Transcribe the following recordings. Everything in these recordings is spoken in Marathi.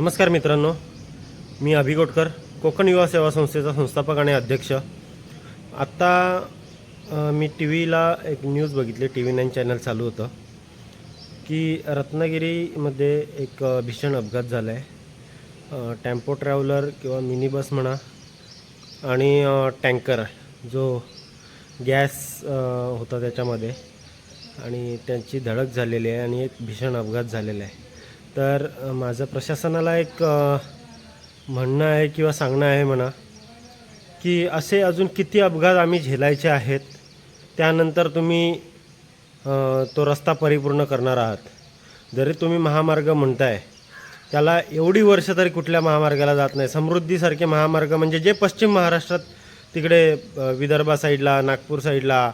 नमस्कार मित्रांनो मी अभिगोटकर कोकण युवा सेवा संस्थेचा संस्थापक आणि अध्यक्ष. आत्ता मी टी व्हीला एक न्यूज बघितली टी व्ही नाईन चॅनल चालू होतं की रत्नागिरीमध्ये एक भीषण अपघात झाला आहे टेम्पो ट्रॅव्हलर किंवा मिनी बस म्हणा आणि टँकर जो गॅस होता त्याच्यामध्ये आणि त्यांची धडक झालेली आहे आणि एक भीषण अपघात झालेला आहे. तर माझं प्रशासनाला एक म्हणणं आहे किंवा सांगणं आहे म्हणा की असे अजून किती अपघात आम्ही झेलायचे आहेत त्यानंतर तुम्ही तो रस्ता परिपूर्ण करणार आहात. जरी तुम्ही महामार्ग म्हणताय त्याला एवढी वर्ष तरी कुठल्या महामार्गाला जात नाही. समृद्धीसारखे महामार्ग म्हणजे जे पश्चिम महाराष्ट्रात तिकडे विदर्भा साईडला नागपूर साईडला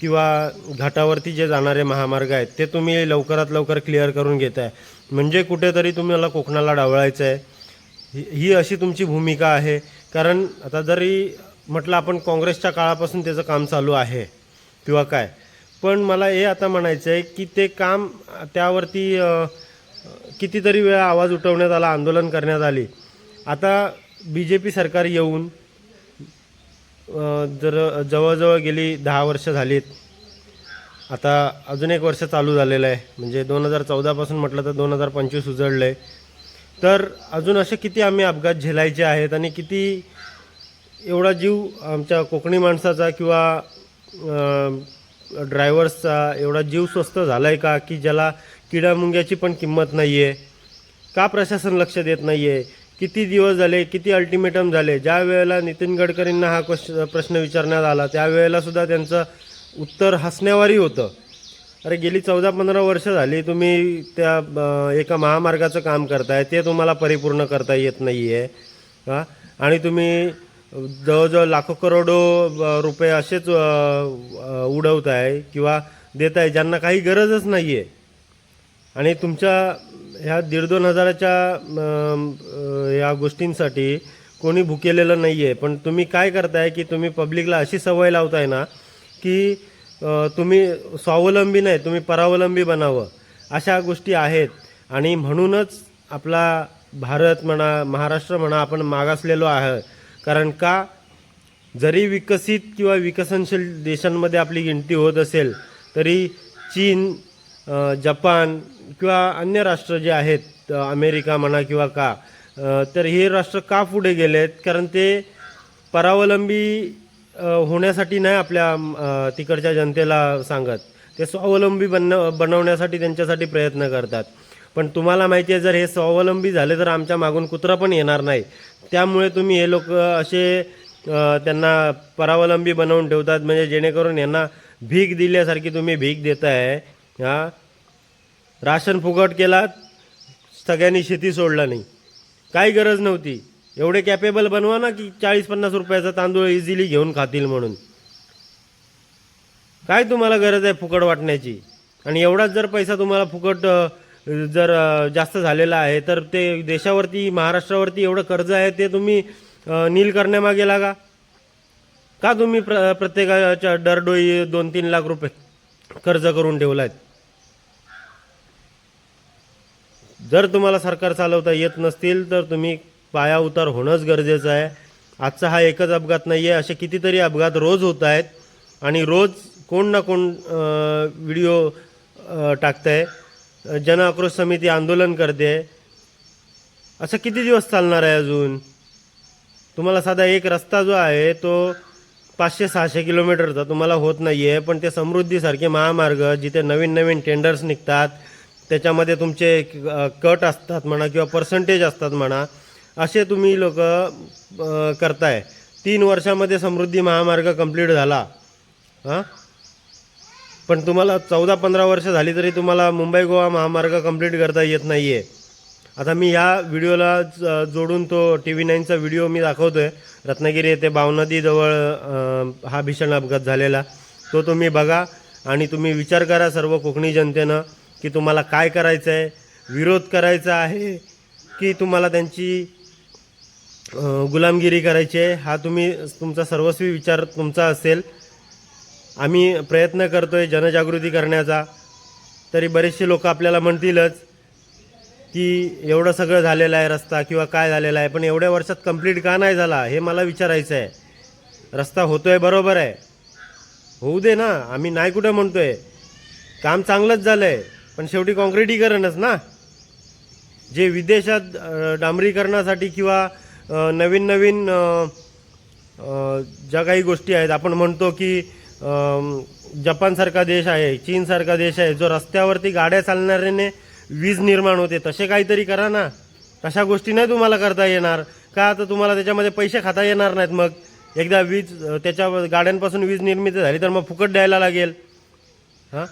किंवा घाटावरती जे जाणारे महामार्ग आहेत ते तुम्ही लवकरात लवकर क्लिअर करून घेत आहे म्हणजे कुठेतरी तुम्हाला कोकणाला डावळायचं आहे ही ही अशी तुमची भूमिका आहे. कारण आता जरी म्हटलं आपण काँग्रेसच्या काळापासून त्याचं काम चालू आहे किंवा काय पण मला हे आता म्हणायचं आहे की ते काम त्यावरती कितीतरी वेळा आवाज उठवण्यात आला आंदोलन करण्यात आली. आता बी जे पी सरकार येऊन जर जवळजवळ गेली दहा वर्ष झालीत आता अजून एक वर्ष चालू झालेलं आहे. म्हणजे दोन हजार चौदापासून म्हटलं तर दोन हजार पंचवीस उजळलं. आहे तर अजून असे किती आम्ही अपघात झेलायचे आहेत आणि किती एवढा जीव आमच्या कोकणी माणसाचा किंवा ड्रायव्हर्सचा एवढा जीव स्वस्त झाला आहे का? की ज्याला किडामुंग्याची पण किंमत नाही आहे का प्रशासन लक्ष देत नाही आहे किती दिवस झाले किती अल्टिमेटम झाले ज्या वेळेला नितीन गडकरींना हा क्वेश्च प्रश्न विचारण्यात आला त्यावेळेला सुद्धा त्यांचं उत्तर हसण्यावारी होतं. अरे गेली चौदा पंधरा वर्ष झाली तुम्ही त्या एका महामार्गाचं काम करताय ते तुम्हाला परिपूर्ण करता येत नाही आहे हां? आणि तुम्ही जवळजवळ लाखो करोडो रुपये असेच उडवताय किंवा आहे ज्यांना काही गरजच नाही आहे आणि तुमच्या ह्या दीड दोन हजाराच्या या गोष्टींसाठी कोणी भुकेलेलं नाही आहे पण तुम्ही काय करताय की तुम्ही पब्लिकला अशी सवय लावताय ना की तुम्ही स्वावलंबी नाही तुम्ही परावलंबी बनावं. अशा गोष्टी आहेत. आणि म्हणूनच आपला भारत म्हणा महाराष्ट्र म्हणा आपण मागासलेलो आहे. कारण का? जरी विकसित किंवा विकसनशील देशांमध्ये आपली गिनती होत असेल तरी चीन जपान किंवा अन्य राष्ट्र जे आहेत अमेरिका म्हणा किंवा का तर हे राष्ट्र का पुढे गेले आहेत कारण ते परावलंबी होण्यासाठी नाही आपल्या तिकडच्या जनतेला सांगत. ते स्वावलंबी बन बनवण्यासाठी त्यांच्यासाठी प्रयत्न करतात. पण तुम्हाला माहिती आहे जर हे स्वावलंबी झाले तर आमच्या मागून कुत्रा पण येणार नाही. त्यामुळे तुम्ही हे लोक असे त्यांना परावलंबी बनवून ठेवतात. म्हणजे जेणेकरून यांना भीक दिल्यासारखी तुम्ही भीक देताय हा? राशन फुकट केलात सगळ्यांनी शेती सोडला नाही. काही गरज नव्हती. एवढे कॅपेबल बनवा ना की चाळीस पन्नास रुपयाचा तांदूळ इझिली घेऊन खातील म्हणून. काय तुम्हाला गरज आहे फुकट वाटण्याची? आणि एवढाच जर पैसा तुम्हाला फुकट जर जास्त झालेला आहे तर ते देशावरती महाराष्ट्रावरती एवढं कर्ज आहे ते तुम्ही नील करण्यामागे लागा. का तुम्ही प्र प्रत्येकाच्या दरडोई दोन तीन लाख रुपये कर्ज करून ठेवला आहेत जर तुम्हाला सरकार चालवता येत नसतील तर तुम्ही पाया उतार होणंच गरजेचं आहे. आजचा हा एकच अपघात नाही आहे असे कितीतरी अपघात रोज होत आहेत आणि रोज कोण ना कोण व्हिडिओ टाकत आहे जनआक्रोश समिती आंदोलन करते. असं किती दिवस चालणार आहे अजून? तुम्हाला साधा एक रस्ता जो आहे तो पाचशे सहाशे किलोमीटरचा तुम्हाला होत नाही आहे पण ते समृद्धीसारखे महामार्ग जिथे नवीन नवीन टेंडर्स निघतात त्याच्यामध्ये तुमचे कट असतात म्हणा किंवा पर्सेंटेज असतात म्हणा असे तुम्ही लोक करताय. तीन वर्षामध्ये समृद्धी महामार्ग कंप्लीट झाला. हां? पण तुम्हाला चौदा पंधरा वर्ष झाली तरी तुम्हाला मुंबई गोवा महामार्ग कंप्लीट करता येत नाही आहे आता मी ह्या व्हिडिओला जोडून तो टी व्ही नाईनचा व्हिडिओ मी दाखवतोय. रत्नागिरी येथे बावनदीजवळ हा भीषण अपघात झालेला. तो तुम्ही बघा आणि तुम्ही विचार करा सर्व कोकणी जनतेनं. की तुम्हाला काय करायचं आहे विरोध करायचा आहे की तुम्हाला त्यांची गुलामगिरी करायची आहे? हा तुम्ही तुमचा सर्वस्वी विचार तुमचा असेल. आम्ही प्रयत्न करतो आहे जनजागृती करण्याचा. तरी बरेचसे लोक आपल्याला म्हणतीलच की एवढं सगळं झालेलं आहे रस्ता किंवा काय झालेलं आहे पण एवढ्या वर्षात कंप्लीट का नाही झाला हे मला विचारायचं आहे. रस्ता होतो आहे बरोबर आहे. होऊ दे ना आम्ही नाही कुठं म्हणतो आहे काम चांगलंच झालं आहे पण शेवटी काँक्रिटीकरणच ना? जे विदेशात डांबरीकरणासाठी किंवा नवीन नवीन ज्या काही गोष्टी आहेत आपण म्हणतो की जपानसारखा देश आहे चीनसारखा देश आहे जो रस्त्यावरती गाड्या चालणाऱ्याने वीज निर्माण होते तसे काहीतरी करा ना. तशा गोष्टी नाही तुम्हाला करता येणार. का आता तुम्हाला त्याच्यामध्ये पैसे खाता येणार नाहीत मग? एकदा वीज त्याच्या गाड्यांपासून वीज निर्मिती झाली तर मग फुकट द्यायला लागेल. हां?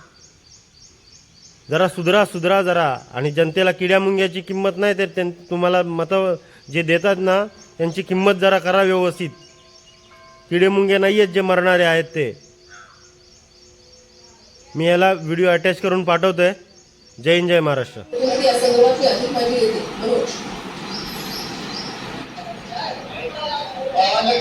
जरा सुधरा सुधरा जरा. आणि जनतेला किड्या मुंग्याची किंमत नाही तर त्यां तुम्हाला मतं जे देतात ना त्यांची किंमत जरा करा व्यवस्थित. किडे मुंगे नाही आहेत जे मरणारे आहेत ते. मी याला व्हिडिओ अटॅच करून पाठवतोय. जय हिंद जय महाराष्ट्रमध्ये या संदर्भातली अधिक माहिती देते मनोज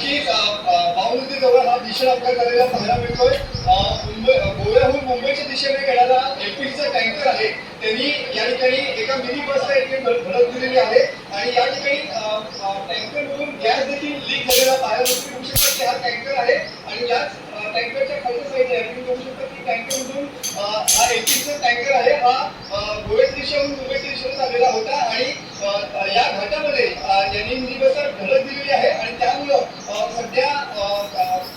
की नक्कीच जवळ हा भीषण अपघात झालेला पाहायला मिळतोय. मुंबई गोव्याहून मुंबईच्या दिशेने येणारा एलपीजीचा टँकर आहे. त्यांनी या ठिकाणी एका मिनी बसला इथे भरत धडक दिलेली आहे. आणि या ठिकाणी टँकरमधून गॅस देखील लीक झालेला पाहायला मिळतो तुम्ही की हा टँकर आहे. आणि याच टँकरच्या खालच्या साईडला तुम्ही बघू शकता की टँकरमधून हा एलपीजीचा टँकर आहे. हा अ, गोव्याच्या दिशेहून मुंबईच्या दिशेने चाललेला होता. आणि या घाटामध्ये यांनी मिनी बसला धडक दिलेली आहे. आणि सध्या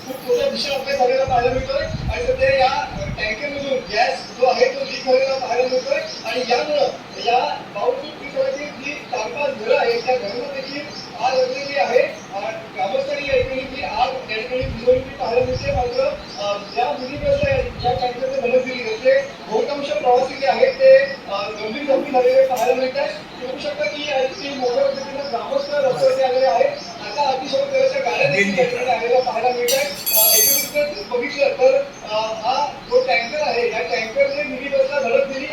खूप मोठा भीषण अपघात झालेला पाहायला मिळतोय. आणि सध्या या टँकरमधून गॅस जो आहे तो लीक झालेला पाहायला मिळतोय. आणि यामुळं या पाऊस पिकवायची जी चार पाच घरं आहेत त्या घरांना देखील आग लागलेली आहे. ग्रामस्थांनी या ठिकाणी ती आग या ठिकाणी भिजवलेली पाहायला मिळते. मात्र ज्या मिनी बसला ज्या टँकरने मदत दिली त्याचे बहुतांश प्रवासी जे आहेत ते गंभीर जखमी झालेले पाहायला मिळत आहेत तुम्ही शकता की मोठ्या पद्धतीनं ग्रामस्थ रस्त्यावरती आलेले आहेत. बघितलं तर हा जो टँकर आहे या टँकरने मिनी बसला धडक दिली